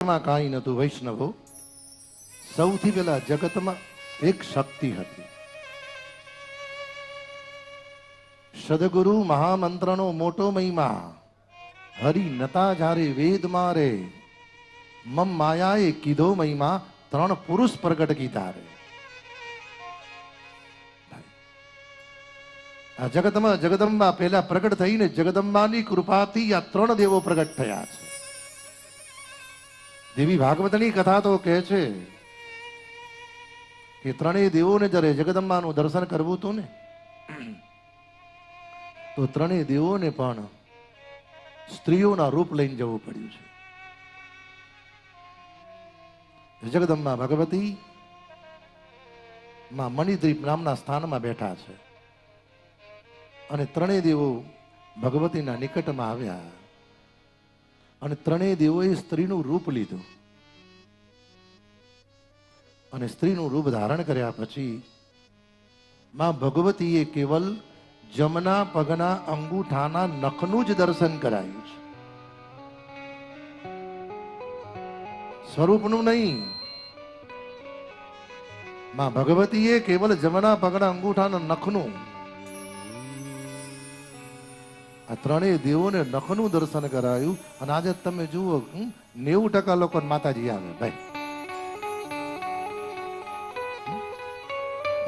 માં કાંઈ નતું વૈષ્ણવો, સૌથી પહેલા જગતમાં એક શક્તિ હતી. સદગુરુ મહામંત્રનો મોટો મહિમા, હરિ નતા જ્યારે વેદ મારે, મમ માયાએ કીધો મહિમા, ત્રણ પુરુષ પ્રગટ કીધા રે. આ જગતમાં જગદંબા પહેલા પ્રગટ થઈને જગદંબાની કૃપાથી આ ત્રણ દેવો પ્રગટ થયા છે. દેવી ભાગવતની કથા તો કહે છે કે ત્રણેય દેવોને જ્યારે જગદંબાનું દર્શન કરવું હતું ને, તો ત્રણેય દેવોને પણ સ્ત્રીઓના રૂપ લઈને જવું પડ્યું છે. જગદંબા ભગવતી માં મણિદ્વીપ નામના સ્થાનમાં બેઠા છે અને ત્રણેય દેવો ભગવતીના નિકટમાં આવ્યા. અને ત્રણેય દેવોએ સ્ત્રીનું રૂપ લીધું. અને સ્ત્રીનું રૂપ ધારણ કર્યા પછી માં ભગવતીએ કેવલ જમના, પગના, અંગૂઠાના નખનું જ દર્શન કરાયું છે. સ્વરૂપનું નહીં. માં ભગવતીએ કેવલ જમના, પગના, અંગૂઠાના નખનું આ ત્રણેય દેવોને નખનું દર્શન કરાયું અને આજે તમે જુઓ નેવું ટકા લોકો માતાજી આવે, ભાઈ.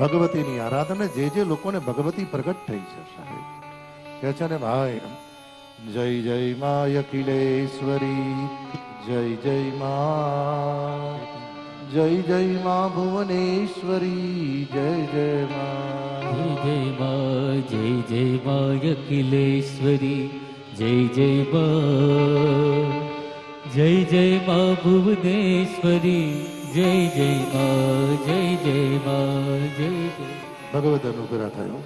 ભગવતીની આરાધના, જે જે લોકોને ભગવતી પ્રગટ થઈ છે, સાહેબ. કે છે ને, ભાઈ જય જય મા અખિલેશ્વરી, જય જય મા, જય જય મા ભુવનેશ્વરી, જય જય મા. જય જય મા જય જય મા અખિલેશ્વરી, જય જય મા જય જય મા ભુવનેશ્વરી, જય જય મા જય જય મા જય જય ભગવત અનુગ્રહ થયો.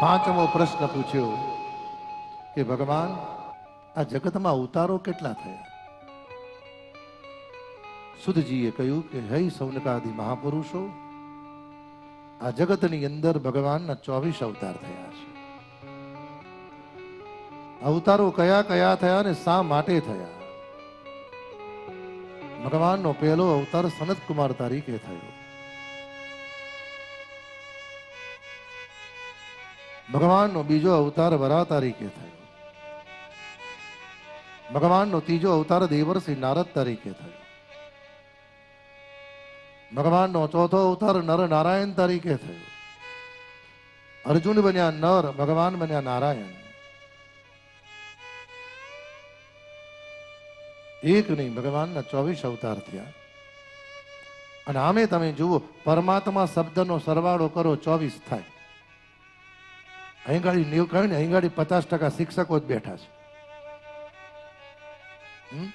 પાંચમો પ્રશ્ન પૂછ્યો કે ભગવાન, આ જગતમાં અવતારો કેટલા થયા? સુધજીએ કહ્યું કે હૈ સૌનકાદિ મહાપુરુષો આ જગતની અંદર ભગવાનના ચોવીસ અવતાર થયા છે. અવતારો કયા કયા થયા ને શા માટે થયા? ભગવાનનો પહેલો અવતાર સનત કુમાર તરીકે થયો. ભગવાનનો બીજો અવતાર વરા તરીકે થયો. ભગવાનનો ત્રીજો અવતાર દેવર્ષિ નારદ તરીકે થયો. ભગવાનનો ચોથો અવતાર નર નારાયણ તરીકે થયો. અર્જુન બન્યા નર, ભગવાન બન્યા નારાયણ. એક નહીં, ભગવાનના ચોવીસ અવતાર થયા. અને આમે તમે જુઓ, પરમાત્મા શબ્દનો સરવાળો કરો, ચોવીસ થાય. અહીં ગાડી નેવું કહે ને અહીં પચાસ ટકા શિક્ષકો જ બેઠા છે. હમ?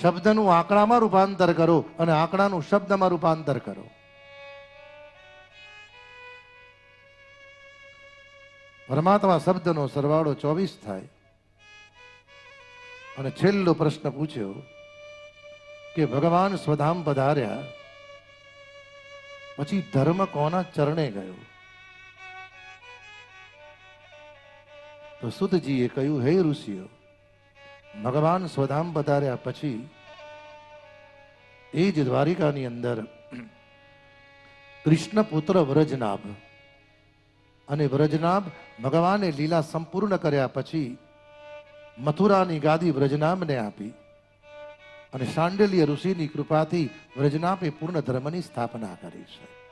શબ્દનું આંકડામાં રૂપાંતર કરો અને આંકડાનું શબ્દમાં રૂપાંતર કરો. પરમાત્મા શબ્દનો સરવાળો ચોવીસ થાય. અને છેલ્લો પ્રશ્ન પૂછ્યો કે ભગવાન સ્વધામ પધાર્યા, પછી ધર્મ કોના ચરણે ગયો? તો સુતજીએ કહ્યું, હે ઋષિઓ ભગવાન સ્વધામ પધાર્યા પછી, એ જ દ્વારિકાની અંદર કૃષ્ણ પુત્ર વ્રજનાભ અને વ્રજનાભ ભગવાને લીલા સંપૂર્ણ કર્યા પછી મથુરાની ગાદી વ્રજનામને આપી અને શાંડલ્ય ઋષિની કૃપાથી વ્રજનાભે પૂર્ણ ધર્મની સ્થાપના કરી છે.